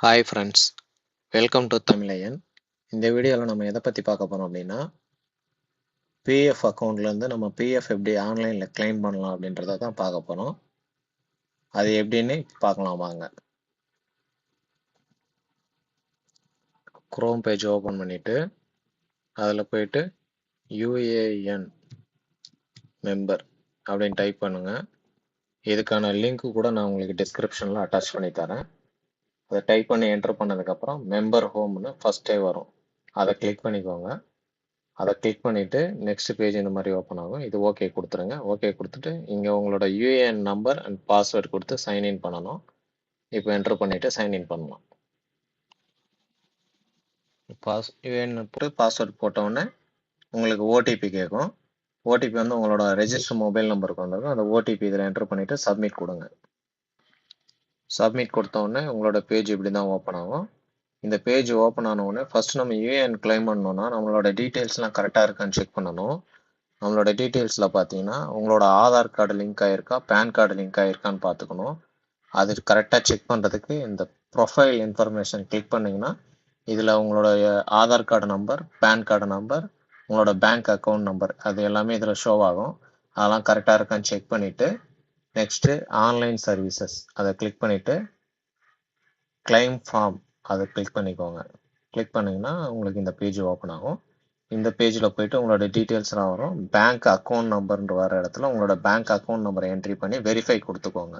Hi friends welcome to Tamizhaiyan இந்த வீடியோவில் நம்ம எதை பற்றி பார்க்க போகிறோம் அப்படின்னா பிஎஃப் அக்கௌண்ட்லேருந்து நம்ம பிஎஃப் எப்படி ஆன்லைனில் கிளைம் பண்ணலாம் அப்படின்றத தான் பார்க்க போகிறோம் அது எப்படின்னு பார்க்கலாம் வாங்க. குரோம் பேஜ் ஓப்பன் பண்ணிவிட்டு அதில் போயிட்டு யூஏஎன் மெம்பர் அப்படின்னு டைப் பண்ணுங்கள் இதுக்கான லிங்க்கு கூட நான் உங்களுக்கு டிஸ்கிரிப்ஷனில் அட்டாச் பண்ணி தரேன். அதை டைப் பண்ணி என்டர் பண்ணதுக்கப்புறம் மெம்பர் ஹோம்னு ஃபஸ்ட்டே வரும். அதை கிளிக் பண்ணிக்கோங்க. அதை கிளிக் பண்ணிவிட்டு நெக்ஸ்ட் பேஜ் இந்த மாதிரி ஓப்பன் ஆகும். இது ஓகே கொடுத்துருங்க. ஓகே கொடுத்துட்டு இங்கே உங்களோட யூஏஎன் நம்பர் அண்ட் பாஸ்வேர்ட் கொடுத்து சைன்இன் பண்ணணும். இப்போ என்டர் பண்ணிவிட்டு சைன்இன் பண்ணலாம். பாஸ் யூஏஎன் போட்டு பாஸ்வேர்ட் போட்டோன்னே உங்களுக்கு ஓடிபி கேட்கும். ஓடிபி வந்து உங்களோட ரெஜிஸ்டர் மொபைல் நம்பருக்கு வந்திருக்கும். அந்த ஓடிபி இதில் என்டர் பண்ணிவிட்டு சப்மிட் கொடுங்க. சப்மிட் கொடுத்தோடனே உங்களோட பேஜ் இப்படி தான் ஓப்பன் ஆகும். இந்த பேஜ் ஓப்பன் ஆனவுடனே ஃபர்ஸ்ட் நம்ம யூஏஎன் கிளைம் பண்ணோம்னா நம்மளோட டீட்டெயில்ஸ்லாம் கரெக்டாக இருக்கான்னு செக் பண்ணணும். நம்மளோட டீட்டெயில்ஸில் பார்த்தீங்கன்னா உங்களோட ஆதார் கார்டு லிங்க் ஆகிருக்கா பேன் கார்டு லிங்க் ஆகிருக்கான்னு பார்த்துக்கணும். அது கரெக்டாக செக் பண்ணுறதுக்கு இந்த ப்ரொஃபைல் இன்ஃபர்மேஷன் கிளிக் பண்ணிங்கன்னா இதில் உங்களோட Aadhaar card number PAN card number உங்களோட பேங்க் அக்கௌண்ட் நம்பர் அது எல்லாமே இதில் ஷோ ஆகும். அதெல்லாம் கரெக்டாக இருக்கான்னு செக் பண்ணிவிட்டு நெக்ஸ்ட்டு ஆன்லைன் சர்வீசஸ் அதை கிளிக் பண்ணிவிட்டு கிளைம் ஃபார்ம் அதை கிளிக் பண்ணிக்கோங்க. கிளிக் பண்ணிங்கன்னா உங்களுக்கு இந்த பேஜ் ஓப்பன் ஆகும். இந்த பேஜில் போயிட்டு உங்களோட டீட்டெயில்ஸ்லாம் வரும். பேங்க் அக்கௌண்ட் நம்பர்ன்ற வர இடத்துல உங்களோட பேங்க் அக்கௌண்ட் நம்பரை என்ட்ரி பண்ணி வெரிஃபை கொடுத்துக்கோங்க.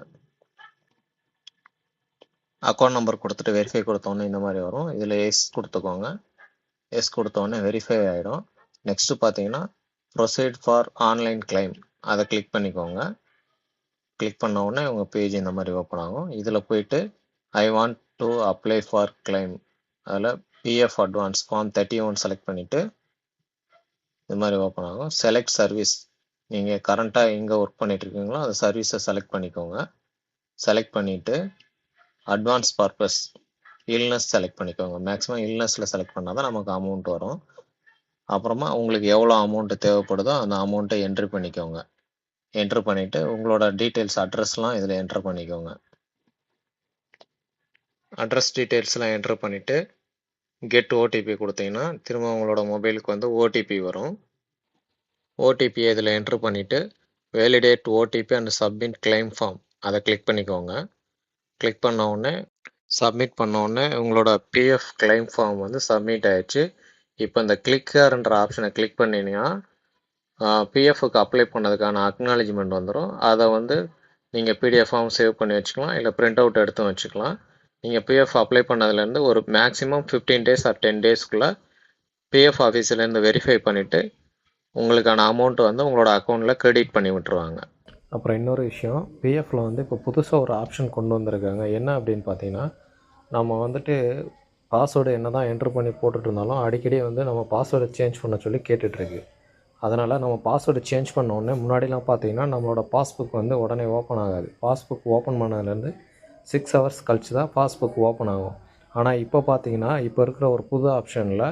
அக்கௌண்ட் நம்பர் கொடுத்துட்டு வெரிஃபை கொடுத்தோன்னே இந்த மாதிரி வரும். இதில் எஸ் கொடுத்துக்கோங்க. எஸ் கொடுத்தோடனே வெரிஃபை ஆகிடும் நெக்ஸ்ட்டு பார்த்தீங்கன்னா ப்ரொசீட் ஃபார் ஆன்லைன் கிளைம் அதை கிளிக் பண்ணிக்கோங்க. கிளிக் பண்ண உடனே உங்கள் பேஜ் இந்த மாதிரி ஓப்பன் ஆகும். இதில் போயிட்டு I want to apply for claim அதில் PF advance form thirty one select பண்ணிவிட்டு இது மாதிரி ஓப்பன் ஆகும். செலக்ட் சர்வீஸ் நீங்கள் கரண்ட்டாக எங்கே ஒர்க் பண்ணிகிட்ருக்கீங்களோ அந்த சர்வீஸை செலக்ட் பண்ணிக்கோங்க. செலக்ட் பண்ணிவிட்டு அட்வான்ஸ் பர்பஸ் இல்னஸ் செலக்ட் பண்ணிக்கோங்க. மேக்ஸிமம் இல்னஸில் செலக்ட் பண்ணால் தான் நமக்கு அமௌண்ட் வரும். அப்புறமா உங்களுக்கு எவ்வளோ அமௌண்ட்டு தேவைப்படுதோ அந்த அமௌண்ட்டை என்ட்ரி பண்ணிக்கோங்க. என்ட்ரு பண்ணிவிட்டு உங்களோட டீட்டெயில்ஸ் அட்ரஸ்லாம் இதில் என்ட்ரு பண்ணிக்கோங்க. அட்ரஸ் டீட்டெயில்ஸ்லாம் என்ட்ரு பண்ணிவிட்டு கெட் ஓடிபி கொடுத்தீங்கன்னா திரும்ப உங்களோட மொபைலுக்கு வந்து ஓடிபி வரும். ஓடிபி இதில் என்ட்ரு பண்ணிவிட்டு validate OTP and submit claim form அதை கிளிக் பண்ணிக்கோங்க. கிளிக் பண்ண உடனே சப்மிட் பண்ண உடனே உங்களோட பிஎஃப் கிளைம் ஃபார்ம் வந்து சப்மிட் ஆயிடுச்சு. இப்போ இந்த கிளிக்கர்ன்ற ஆப்ஷனை கிளிக் பண்ணிங்கன்னா பிஎஃப்க்கு அப்ளை பண்ணதுக்கான அக்னாலஜ்மெண்ட் வந்துடும் அதை வந்து நீங்கள் பிடிஎஃபாகவும் சேவ் பண்ணி வச்சுக்கலாம். இல்லை பிரிண்ட் அவுட் எடுத்து வச்சுக்கலாம். நீங்கள் பிஎஃப் அப்ளை பண்ணதுலேருந்து ஒரு maximum fifteen days or ten டேஸ்க்குள்ளே பிஎஃப் ஆஃபீஸ்லேருந்து வெரிஃபை பண்ணிவிட்டு உங்களுக்கான அமௌண்ட் வந்து உங்களோட அக்கௌண்ட்டில் கிரெடிட் பண்ணி விட்டுருவாங்க. அப்புறம் இன்னொரு விஷயம் பிஎஃப்பில் வந்து இப்போ புதுசாக ஒரு ஆப்ஷன் கொண்டு வந்திருக்காங்க. என்ன அப்படின்னு பார்த்தீங்கன்னா நம்ம வந்துட்டு பாஸ்வேர்டு என்ன தான் என்ட்ரு பண்ணி போட்டுட்டு இருந்தாலும் அடிக்கடி வந்து நம்ம பாஸ்வேர்டை சேஞ்ச் பண்ண சொல்லி கேட்டுட்ருக்கு அதனால் நம்ம பாஸ்வேர்டு சேஞ்ச் பண்ண உடனே முன்னாடிலாம் பார்த்தீங்கன்னா நம்மளோட பாஸ்புக் வந்து உடனே ஓப்பன் ஆகாது. பாஸ்புக் ஓப்பன் பண்ணதுலேருந்து சிக்ஸ் ஹவர்ஸ் கழிச்சு தான் பாஸ்புக் ஓப்பன் ஆகும். ஆனால் இப்போ பார்த்தீங்கன்னா இப்போ இருக்கிற ஒரு புது ஆப்ஷனில்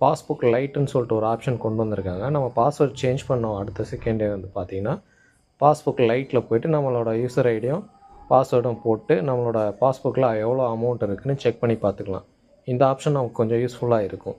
பாஸ்புக் லைட்டுன்னு சொல்லிட்டு ஒரு ஆப்ஷன் கொண்டு வந்திருக்காங்க. நம்ம பாஸ்வேர்ட் சேஞ்ச் பண்ணோம். அடுத்த செகண்டே வந்து பார்த்தீங்கன்னா பாஸ்புக் லைட்டில் போய்ட்டு நம்மளோட யூசர் ஐடியும் பாஸ்வேர்டும் போட்டு நம்மளோட பாஸ்புக்கில் எவ்வளோ அமௌண்ட் இருக்குதுன்னு செக் பண்ணி பார்த்துக்கலாம். இந்த ஆப்ஷன் நமக்கு கொஞ்சம் யூஸ்ஃபுல்லாக இருக்கும்.